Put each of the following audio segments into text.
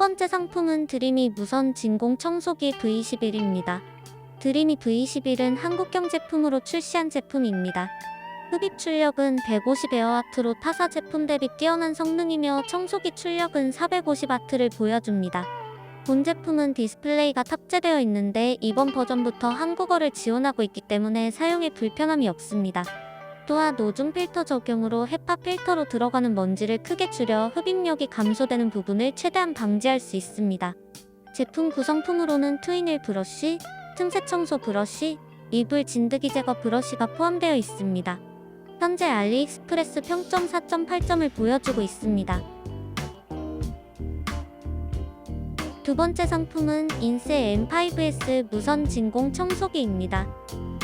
번째 상품은 드리미 무선 진공 청소기 V11입니다. 드리미 V11은 한국경 제품으로 출시한 제품입니다. 흡입 출력은 150에어와트로 타사 제품 대비 뛰어난 성능이며 청소기 출력은 450와트를 보여줍니다. 본 제품은 디스플레이가 탑재되어 있는데 이번 버전부터 한국어를 지원하고 있기 때문에 사용에 불편함이 없습니다. 또한 노중 필터 적용으로 헤파 필터로 들어가는 먼지를 크게 줄여 흡입력이 감소되는 부분을 최대한 방지할 수 있습니다. 제품 구성품으로는 트윈일 브러쉬, 틈새 청소 브러쉬, 이불 진드기 제거 브러쉬가 포함되어 있습니다. 현재 알리익스프레스 평점 4.8점을 보여주고 있습니다. 두 번째 상품은 인세 M5S 무선 진공 청소기입니다.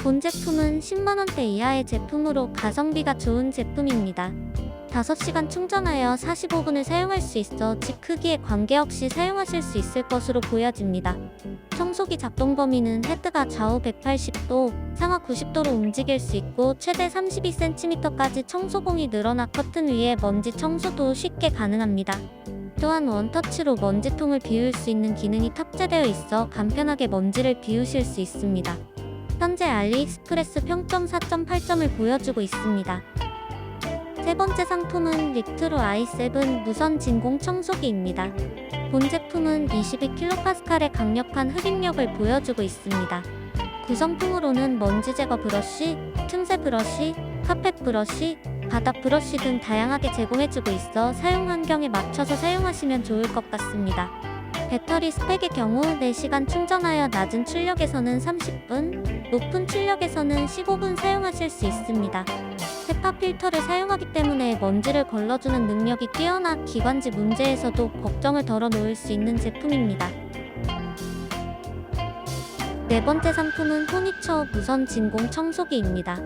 본 제품은 10만원대 이하의 제품으로 가성비가 좋은 제품입니다. 5시간 충전하여 45분을 사용할 수 있어 집 크기에 관계없이 사용하실 수 있을 것으로 보여집니다. 청소기 작동 범위는 헤드가 좌우 180도, 상하 90도로 움직일 수 있고 최대 32cm까지 청소봉이 늘어나 커튼 위에 먼지 청소도 쉽게 가능합니다. 또한 원터치로 먼지통을 비울 수 있는 기능이 탑재되어 있어 간편하게 먼지를 비우실 수 있습니다. 현재 알리익스프레스 평점 4.8점을 보여주고 있습니다. 세 번째 상품은 릭트로 i7 무선 진공 청소기입니다. 본 제품은 22kPa의 강력한 흡입력을 보여주고 있습니다. 구성품으로는 먼지 제거 브러쉬, 틈새 브러쉬, 카펫 브러쉬, 바닥 브러쉬 등 다양하게 제공해주고 있어 사용 환경에 맞춰서 사용하시면 좋을 것 같습니다. 배터리 스펙의 경우 4시간 충전하여 낮은 출력에서는 30분, 높은 출력에서는 15분 사용하실 수 있습니다. 헤파 필터를 사용하기 때문에 먼지를 걸러주는 능력이 뛰어나 기관지 문제에서도 걱정을 덜어놓을 수 있는 제품입니다. 네 번째 상품은 포니처 무선 진공 청소기입니다.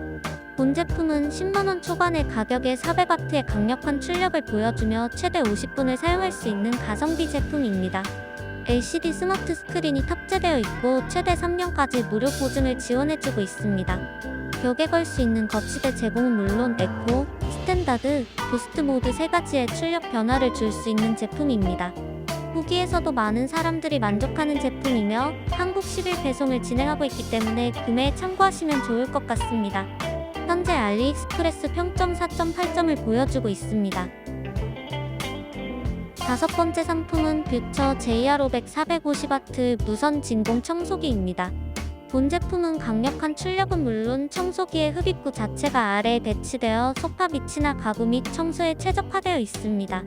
본 제품은 10만원 초반의 가격에 400W의 강력한 출력을 보여주며 최대 50분을 사용할 수 있는 가성비 제품입니다. LCD 스마트 스크린이 탑재되어 있고 최대 3년까지 무료 보증을 지원해주고 있습니다. 벽에 걸 수 있는 거치대 제공은 물론 에코, 스탠다드, 부스트 모드 세 가지의 출력 변화를 줄 수 있는 제품입니다. 후기에서도 많은 사람들이 만족하는 제품이며 한국 10일 배송을 진행하고 있기 때문에 구매에 참고하시면 좋을 것 같습니다. 현재 알리익스프레스 평점 4.8점을 보여주고 있습니다. 다섯 번째 상품은 뷰처 JR500 450W 무선 진공 청소기입니다. 본 제품은 강력한 출력은 물론 청소기의 흡입구 자체가 아래에 배치되어 소파 밑이나 가구 및 청소에 최적화되어 있습니다.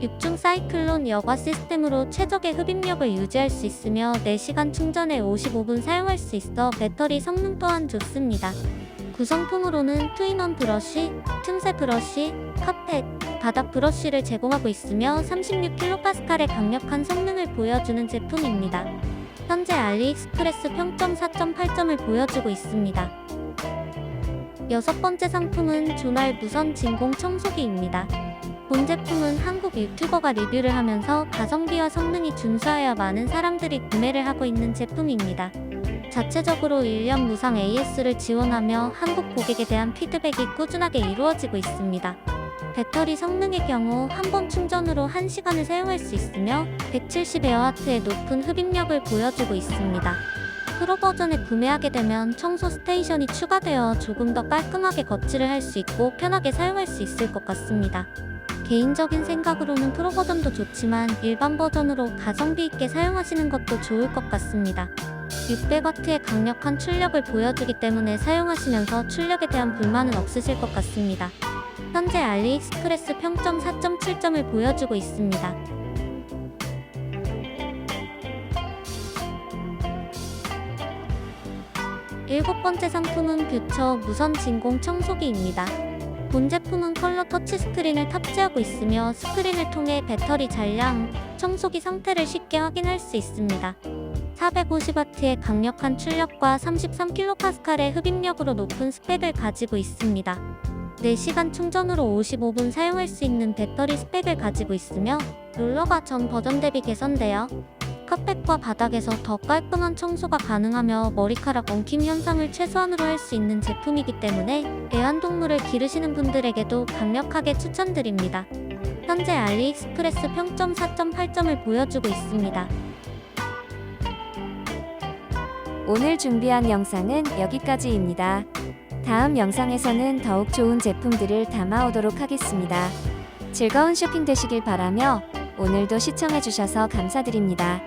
6중 사이클론 여과 시스템으로 최적의 흡입력을 유지할 수 있으며 4시간 충전에 55분 사용할 수 있어 배터리 성능 또한 좋습니다. 구성품으로는 트윈원 브러쉬, 틈새 브러쉬, 카펫, 바닥 브러쉬를 제공하고 있으며 36kPa의 강력한 성능을 보여주는 제품입니다. 현재 알리익스프레스 평점 4.8점을 보여주고 있습니다. 여섯 번째 상품은 조날 무선 진공 청소기입니다. 본 제품은 한국 유튜버가 리뷰를 하면서 가성비와 성능이 준수하여 많은 사람들이 구매를 하고 있는 제품입니다. 자체적으로 1년 무상 AS를 지원하며 한국 고객에 대한 피드백이 꾸준하게 이루어지고 있습니다. 배터리 성능의 경우 한 번 충전으로 1시간을 사용할 수 있으며 170에어와트의 높은 흡입력을 보여주고 있습니다. 프로 버전을 구매하게 되면 청소 스테이션이 추가되어 조금 더 깔끔하게 거치를 할 수 있고 편하게 사용할 수 있을 것 같습니다. 개인적인 생각으로는 프로 버전도 좋지만 일반 버전으로 가성비 있게 사용하시는 것도 좋을 것 같습니다. 600W의 강력한 출력을 보여주기 때문에 사용하시면서 출력에 대한 불만은 없으실 것 같습니다. 현재 알리익스프레스 평점 4.7점을 보여주고 있습니다. 일곱 번째 상품은 뷰처 무선 진공 청소기입니다. 본 제품은 컬러 터치 스크린을 탑재하고 있으며 스크린을 통해 배터리 잔량, 청소기 상태를 쉽게 확인할 수 있습니다. 450W의 강력한 출력과 33kPa의 흡입력으로 높은 스펙을 가지고 있습니다. 4시간 충전으로 55분 사용할 수 있는 배터리 스펙을 가지고 있으며 롤러가 전 버전 대비 개선되어 카펫과 바닥에서 더 깔끔한 청소가 가능하며 머리카락 엉킴 현상을 최소한으로 할 수 있는 제품이기 때문에 애완동물을 기르시는 분들에게도 강력하게 추천드립니다. 현재 알리익스프레스 평점 4.8점을 보여주고 있습니다. 오늘 준비한 영상은 여기까지입니다. 다음 영상에서는 더욱 좋은 제품들을 담아오도록 하겠습니다. 즐거운 쇼핑 되시길 바라며 오늘도 시청해주셔서 감사드립니다.